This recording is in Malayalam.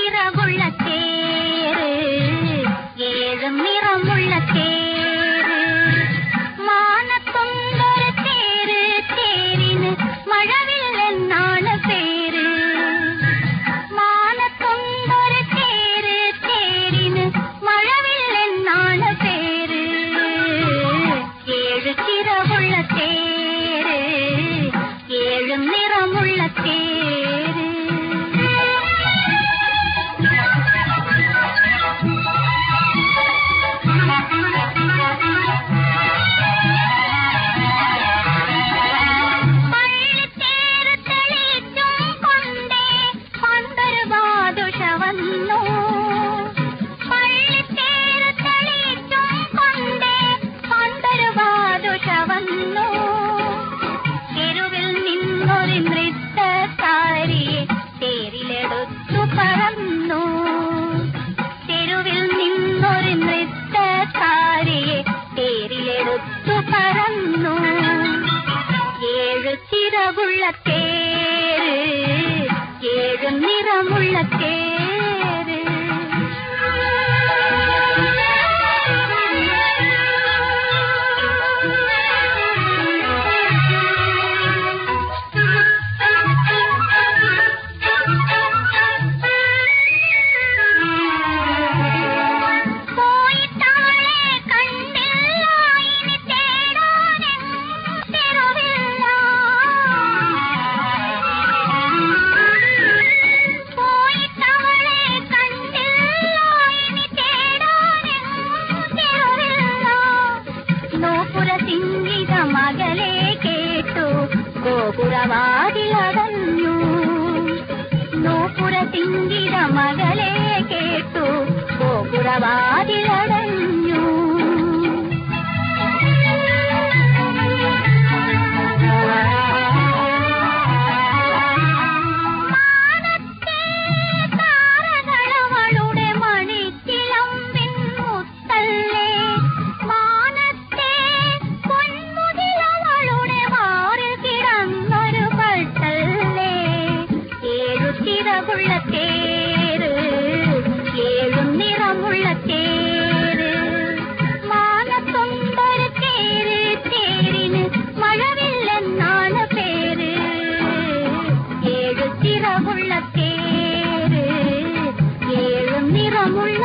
நிறமுள்ள தேரு ஏழும் நிறமுள்ள தேரு. பொன்னிறமுள்ள கே ಗೋಪುರವಾದಿಲದನ್ನು ನೂಪುರ ತಿಂಗಿದ ಮಗಳೇ ಕೇಟು ಗೋಪುರವಾದಿಲದ ചിറകുള്ള തേര് ഏഴും നിറമുള്ള തേര് മാനത്തൊണ്ടൊരു തേര് തേരിന് മഴവില്ലെന്നാണ് പേര്. ഏഴു ചിറകുള്ള തേര് ഏഴും നിറമുള്ള